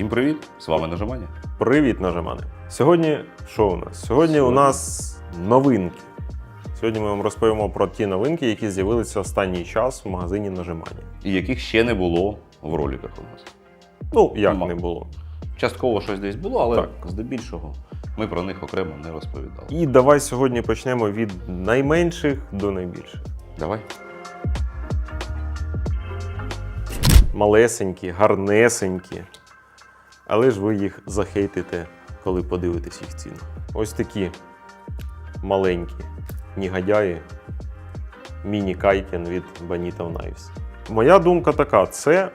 Всім привіт! З вами нажимання. Привіт, нажимани. Сьогодні що у нас? Сьогодні, у нас новинки. Сьогодні ми вам розповімо про ті новинки, які з'явилися останній час в магазині нажимання. І яких ще не було в роликах у нас. Ну, як Нема. не було. Частково щось десь було, але Так. здебільшого ми про них окремо не розповідали. І давай сьогодні почнемо від найменших до найбільших. Давай. Малесенькі, гарнесенькі. Але ж ви їх захейтите, коли подивитесь їх ціну. Ось такі маленькі негодяї. Міні-кайтін від Bonito Knives. Моя думка така: це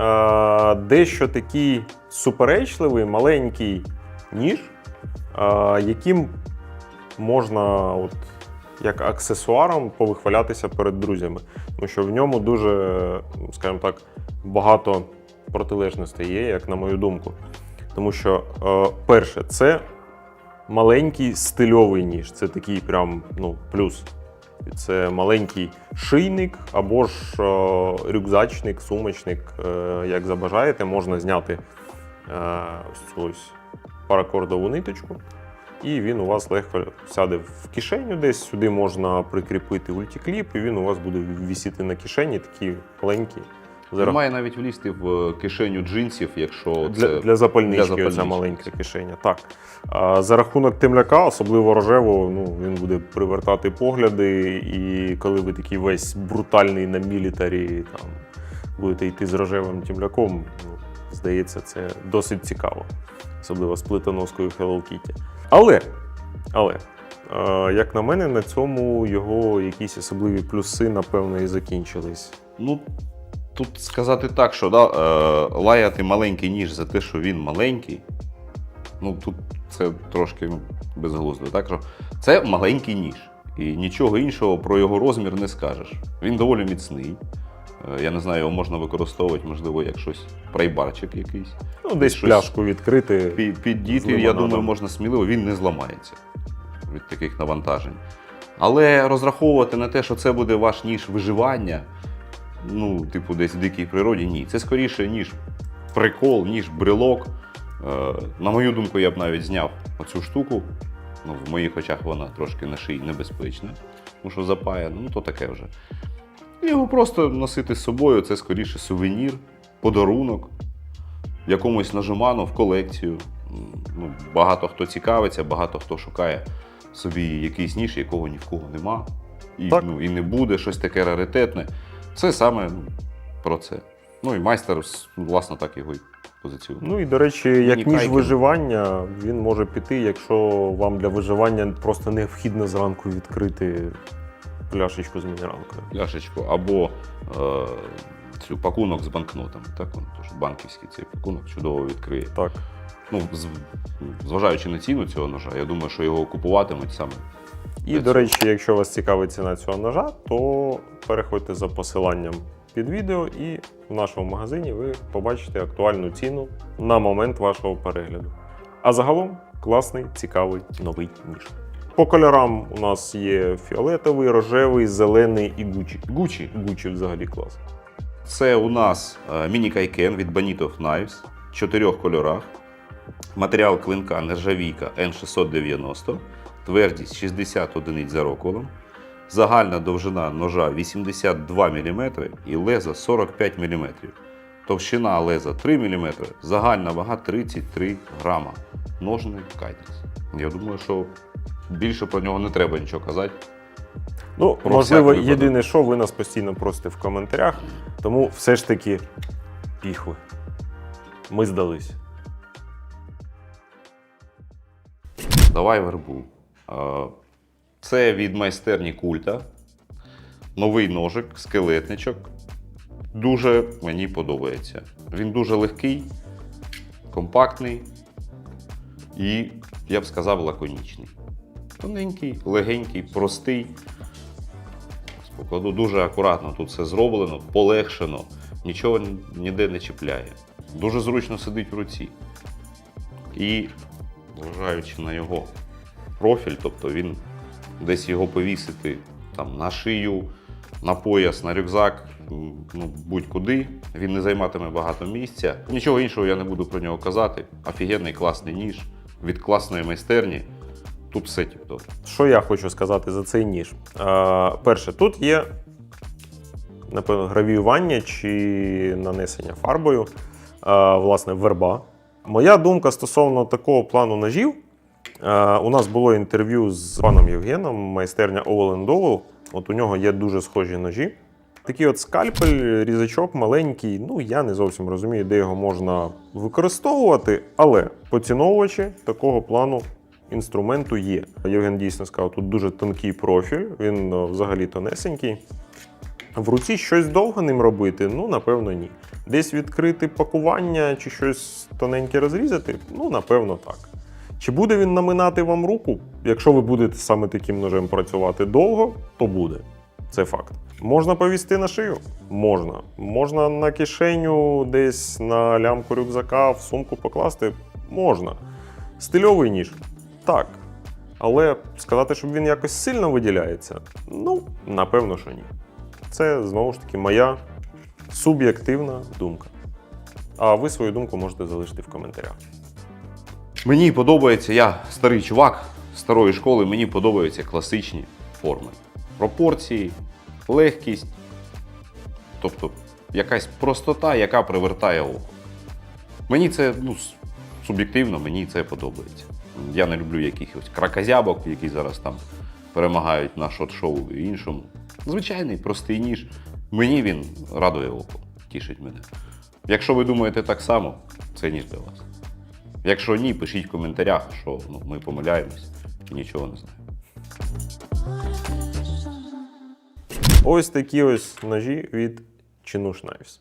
е, дещо такий суперечливий маленький ніж, е, яким можна от, як аксесуаром повихвалятися перед друзями. Тому що в ньому дуже, скажімо так, багато протилежностей є, як на мою думку. Тому що, е, перше, це маленький стильовий ніж. Це такий прям ну, плюс. Це маленький шийник або ж е, рюкзачник, сумочник, е, як забажаєте, можна зняти ось цю ось паракордову ниточку, і він у вас легко сяде в кишеню десь. Сюди можна прикріпити ультікліп, і він у вас буде вісіти на кишені, такий маленький. За рах- Має навіть влізти в кишеню джинсів, якщо для, це для запальнички, для оця маленька кишеня. Так. А за рахунок темляка, особливо рожевого, ну, він буде привертати погляди, і коли ви такий весь брутальний на мілітарі там, будете йти з рожевим темляком, ну, здається, це досить цікаво. Особливо з плитоноскою Hello Kitty. Але, але, е, як на мене, на цьому його якісь особливі плюси, напевно, і закінчились. Ну, тут сказати так, що да, е, лаяти маленький ніж за те, що він маленький, ну тут це трошки безглуздо. Так що це маленький ніж. І нічого іншого про його розмір не скажеш. Він доволі міцний. Е, Я не знаю, його можна використовувати, можливо, як щось прайбарчик якийсь. Ну, десь Щось- пляшку відкрити. Під, під діти, я думаю, можна сміливо, він не зламається від таких навантажень. Але розраховувати на те, що це буде ваш ніж виживання, ну, типу, десь в дикій природі, ні. Це скоріше ніж прикол, ніж брелок. Е, на мою думку, я б навіть зняв оцю штуку. Ну, в моїх очах вона трошки на шиї небезпечна, тому що запаяна, ну то таке вже. Його просто носити з собою, це скоріше сувенір, подарунок якомусь нажиману в колекцію. Ну, багато хто цікавиться, багато хто шукає собі якийсь ніж, якого ні в кого нема. І, Так. ну, і не буде щось таке раритетне. Це саме ну, про це. Ну і майстер, власне, так його і позиціонує. Ну і до речі, як ніж Міні-кайкін. виживання, він може піти, якщо вам для виживання просто необхідно зранку відкрити пляшечку з мінералкою. Пляшечку або е, цю пакунок з банкнотами. Так, он, тож банківський цей пакунок чудово відкриє. Так. Ну, зважаючи на ціну цього ножа, я думаю, що його купуватимуть саме. І, до речі, якщо вас цікавить ціна цього ножа, то переходьте за посиланням під відео, і в нашому магазині ви побачите актуальну ціну на момент вашого перегляду. А загалом класний, цікавий новий ніж. По кольорам у нас є фіолетовий, рожевий, зелений і гучі. Гучі. Гучі взагалі клас. Це у нас міні-кайкен від Bonito Knives в чотирьох кольорах. Матеріал клинка нержавійка N690, твердість 60 одиниць за роколом, загальна довжина ножа 82 мм і леза 45 мм. Товщина леза 3 мм, загальна вага 33 грама. Ножний кайтекс. Я думаю, що більше про нього не треба нічого казати. Ну, Про можливо, єдине, що ви нас постійно просите в коментарях, тому все ж таки піхви. Ми здались. Давай вербу. Це від майстерні культа. Новий ножик, скелетничок. Дуже мені подобається. Він дуже легкий, компактний і, я б сказав, лаконічний. Тоненький, легенький, простий. Покладу дуже акуратно тут все зроблено, полегшено, нічого ніде не чіпляє. Дуже зручно сидить в руці. І зважаючи на його профіль, тобто він десь його повісити там, на шию, на пояс, на рюкзак ну, будь-куди. Він не займатиме багато місця. Нічого іншого я не буду про нього казати. Офігенний класний ніж від класної майстерні. Тут все тіп-топ. Що я хочу сказати за цей ніж? Е, перше, тут є, напевно, гравіювання чи нанесення фарбою, е, власне, верба. Моя думка стосовно такого плану ножів. Е, у нас було інтерв'ю з паном Євгеном, майстерня Oval. От у нього є дуже схожі ножі. Такий от скальпель, різачок маленький. Ну, я не зовсім розумію, де його можна використовувати, але поціновувачі такого плану інструменту є. Євген дійсно сказав, тут дуже тонкий профіль, він е, взагалі тонесенький. В руці щось довго ним робити? Ну, напевно, ні. Десь відкрити пакування чи щось тоненьке розрізати? Ну, напевно, так. Чи буде він наминати вам руку? Якщо ви будете саме таким ножем працювати довго, то буде. Це факт. Можна повісти на шию? Можна. Можна на кишеню, десь на лямку рюкзака, в сумку покласти? Можна. Стильовий ніж? Так. Але сказати, щоб він якось сильно виділяється? Ну, напевно, що ні. Це знову ж таки моя суб'єктивна думка. А ви свою думку можете залишити в коментарях. Мені подобається, я старий чувак старої школи, мені подобаються класичні форми. Пропорції, легкість, тобто якась простота, яка привертає око. Мені це ну, суб'єктивно, мені це подобається. Я не люблю якихось кракозябок, які зараз там перемагають на шот-шоу і іншому. Звичайний, простий ніж. Мені він радує око, тішить мене. Якщо ви думаєте так само, це ніж для вас. Якщо ні, пишіть в коментарях, що ну, ми помиляємось і нічого не знаємо. Ось такі ось ножі від Chinush Knives.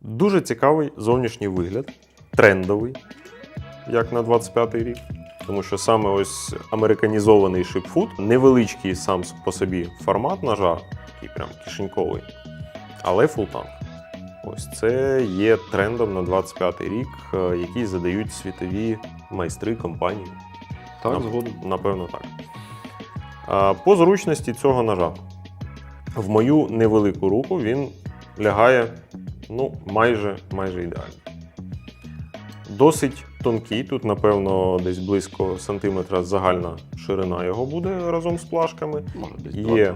Дуже цікавий зовнішній вигляд, трендовий, як на 25-й рік. Тому що саме ось американізований шипфут, невеличкий сам по собі формат ножа, такий прям кишеньковий, але фултанк. Ось це є трендом на 25-й рік, е, який задають світові майстри компанії. Так, Нап- згодом. Напевно, так. По зручності цього ножа. В мою невелику руку він лягає ну, майже, майже ідеально. Досить тонкий, тут, напевно, десь близько сантиметра загальна ширина його буде разом з плашками. Може, десь Є.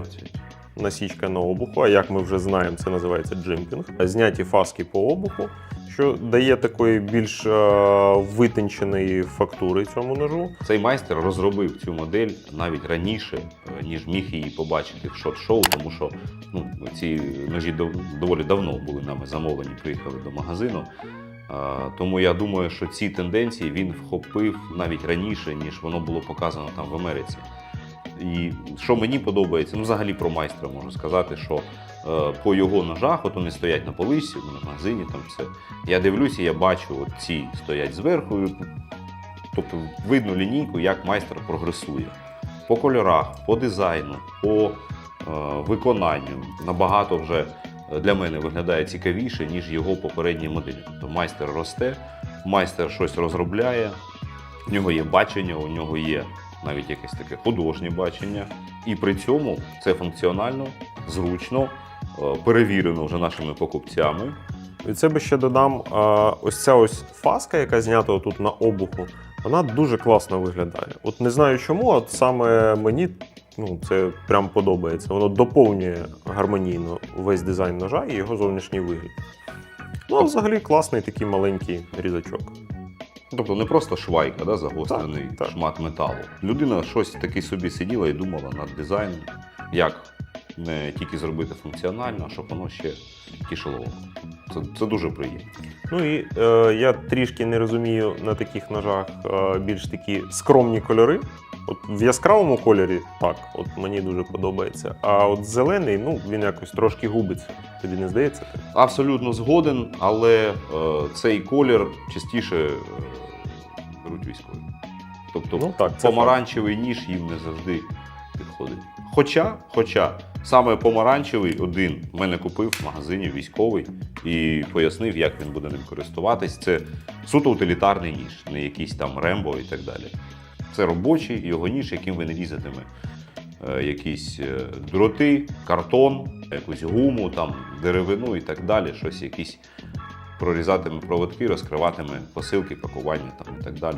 12. Насічка на обуху, а як ми вже знаємо, це називається джимпінг. Зняті фаски по обуху, що дає такої більш е, витонченої фактури цьому ножу. Цей майстер розробив цю модель навіть раніше, е, ніж міг її побачити в шот-шоу, тому що ну, ці ножі доволі давно були нами замовлені, приїхали до магазину. Тому я думаю, що ці тенденції він вхопив навіть раніше, ніж воно було показано там в Америці. І що мені подобається, ну взагалі про майстра можу сказати, що е, по його ножах, от вони стоять на поличці, в магазині там все. Я дивлюся, я бачу, от ці стоять зверху. Тобто видно лінійку, як майстер прогресує. По кольорах, по дизайну, по е, виконанню набагато вже е, для мене виглядає цікавіше, ніж його попередні моделі. Тобто майстер росте, майстер щось розробляє, у нього є бачення, у нього є навіть якесь таке художнє бачення. І при цьому це функціонально, зручно, е, перевірено вже нашими покупцями. Від себе ще додам ось ця ось фаска, яка знята тут на обуху, вона дуже класно виглядає. От не знаю чому, от саме мені ну, це прям подобається. Воно доповнює гармонійно весь дизайн ножа і його зовнішній вигляд. Ну, а взагалі класний такий маленький різачок. Тобто не просто швайка, да, загострений Так, так. шмат металу. Людина щось таки собі сиділа і думала над дизайном, як не тільки зробити функціонально, а щоб воно ще тішило. Це, це дуже приємно. Ну і е, я трішки не розумію на таких ножах е, більш такі скромні кольори. От в яскравому кольорі так, от мені дуже подобається. А от зелений, ну він якось трошки губиться. Тобі не здається? Абсолютно згоден, але е, цей колір частіше е, беруть військові. Тобто Ну, так, це помаранчевий ніж їм не завжди підходить. Хоча, хоча саме помаранчевий один в мене купив в магазині військовий і пояснив, як він буде ним користуватись. Це суто утилітарний ніж, не якийсь там рембо і так далі. Це робочий його ніж, яким ви не різатиме е, якісь е, дроти, картон, якусь гуму, там, деревину і так далі, щось якісь прорізатиме проводки, розкриватиме посилки, пакування там, і так далі.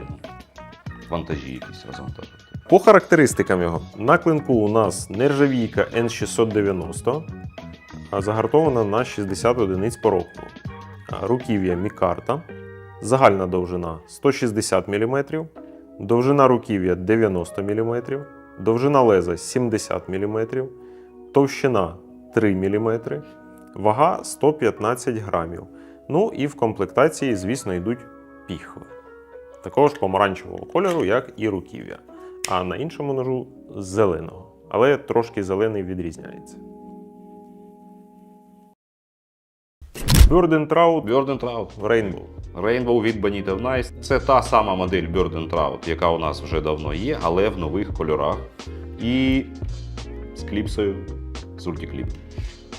Вантажі якісь розвантажувати. По характеристикам його на клинку у нас нержавійка N690, а загартована на 60 одиниць по. Руків'я Мікарта, загальна довжина 160 мм, довжина руків'я 90 мм, довжина леза 70 мм, товщина 3 мм, вага 115 грамів. Ну і в комплектації, звісно, йдуть піхви. Такого ж помаранчевого кольору, як і руків'я а на іншому ножу зеленого. Але трошки зелений відрізняється. Bird Trout Bird and Trout. Rainbow. Rainbow від Bonita Nice. Це та сама модель Bird and Trout, яка у нас вже давно є, але в нових кольорах. І з кліпсою, з ультікліп.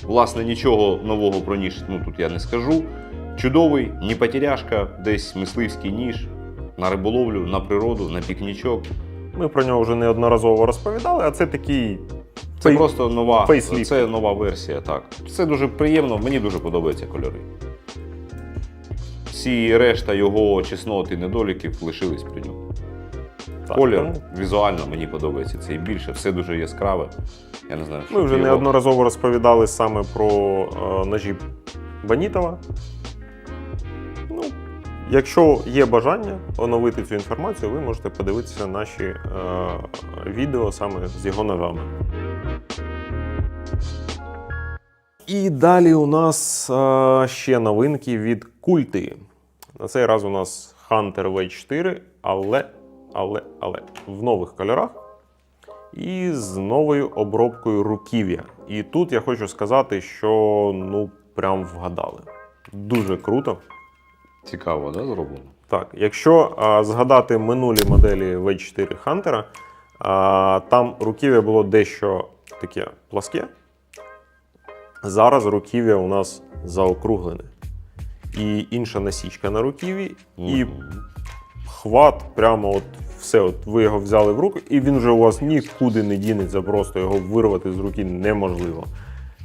Власне, нічого нового про ніж ну, тут я не скажу. Чудовий, не потеряшка, десь мисливський ніж на риболовлю, на природу, на пікнічок. Ми про нього вже неодноразово розповідали, а це такий. Це фей- просто нова, це нова версія, так. Це дуже приємно, мені дуже подобаються кольори. Всі решта його чеснот і недоліків лишились при ньому. Так, Колір тому візуально мені подобається це і більше, все дуже яскраве. Я не знаю, Ми вже його- неодноразово розповідали саме про е, ножі Банітова. Ну, якщо є бажання оновити цю інформацію, ви можете подивитися наші е, відео саме з його ножами. І далі у нас е, ще новинки від культи. На цей раз у нас Hunter V4, але, але, але в нових кольорах і з новою обробкою руків'я. І тут я хочу сказати, що ну прям вгадали. Дуже круто. Цікаво, да, зроблено? Так, якщо а, згадати минулі моделі V4 Hunter, а, там руків'я було дещо таке пласке. Зараз руків'я у нас заокруглене. І інша насічка на руків'ї, і хват, прямо от все, от ви його взяли в руку, і він вже у вас нікуди не дінеться, просто його вирвати з руки неможливо.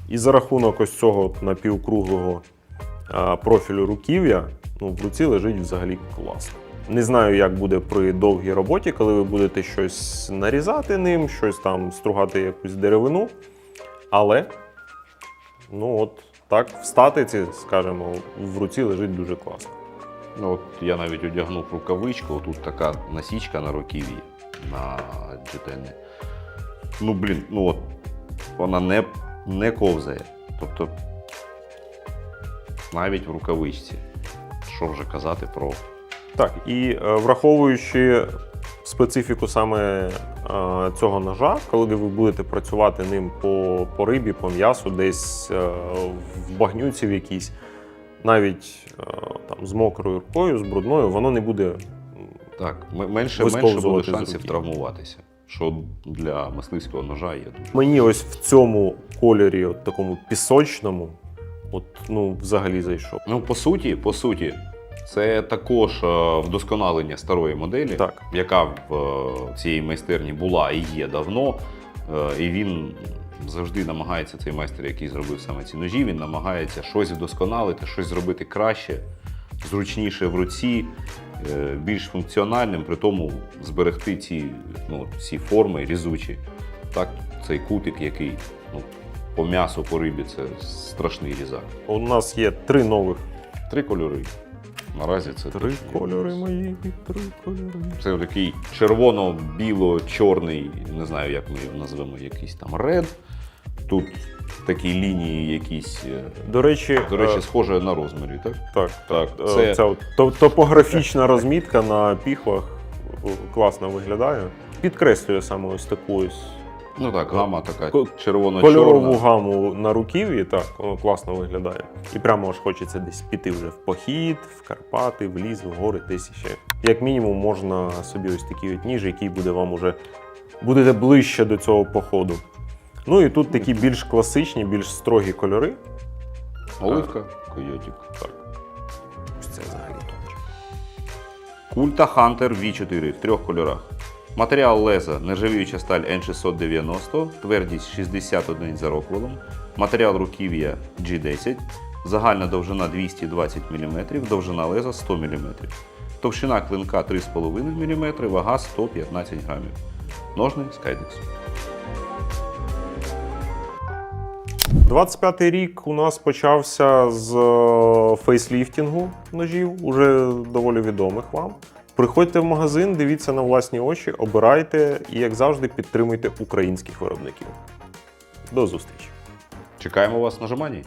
І за рахунок ось цього напівкруглого профілю руків'я, ну, в руці лежить взагалі класно. Не знаю, як буде при довгій роботі, коли ви будете щось нарізати ним, щось там стругати якусь деревину. Але, ну от так, в статиці, скажімо, в руці лежить дуже класно. Ну, от я навіть одягнув рукавичку, тут така насічка на руків'ї на джетені. Ну, блін, ну от вона не, не ковзає. Тобто навіть в рукавичці. Що вже казати про Так, і е, враховуючи специфіку саме е, цього ножа, коли ви будете працювати ним по, по рибі, по м'ясу, десь е, в багнюці в якійсь, навіть там з мокрою рукою, з брудною, воно не буде. так, менше, менше буде шансів травмуватися. Що для мисливського ножа є дуже. Мені ось в цьому кольорі, от такому пісочному, от ну взагалі зайшов. Ну, по суті, по суті, це також е, вдосконалення старої моделі, Так. яка в е, цій майстерні була і є давно. Е, І він завжди намагається, цей майстер, який зробив саме ці ножі, він намагається щось вдосконалити, щось зробити краще, зручніше в руці, більш функціональним, при тому зберегти ці, ну, ці форми різучі. Так, цей кутик, який ну, по м'ясу, по рибі, це страшний різак. У нас є три нових. Три кольори. Наразі це Три точно. кольори мої, три кольори. Це такий червоно-біло-чорний, не знаю, як ми його назвемо, якийсь там ред. Тут такі лінії якісь. е, До речі, До речі, е, схоже на розмірі, так? Так, Так, Е, це- Ця от топографічна розмітка на піхвах класно виглядає. Підкреслює саме ось таку ось Ну так, гама така червоно-чорна. кольорову гаму на руків'ї. Так, воно класно виглядає. І прямо аж хочеться десь піти вже в похід, в Карпати, в ліс, в гори, десь ще. Як мінімум, можна собі ось такий от ніж, який буде вам уже будете ближче до цього походу. Ну і тут такі більш класичні, більш строгі кольори. Оливка, койотик. Так. Ось це взагалі топчик. Культа Hunter V4 в трьох кольорах. Матеріал леза нержавіюча сталь N690, твердість 61 за Роквелом, матеріал руків'я G10, загальна довжина 220 мм, довжина леза 100 мм. Товщина клинка 3,5 мм, вага 115 грамів. Ножни Skydex. 25-й рік у нас почався з е, фейсліфтінгу ножів, уже доволі відомих вам. Приходьте в магазин, дивіться на власні очі, обирайте і, як завжди, підтримуйте українських виробників. До зустрічі! Чекаємо вас на Жаманії.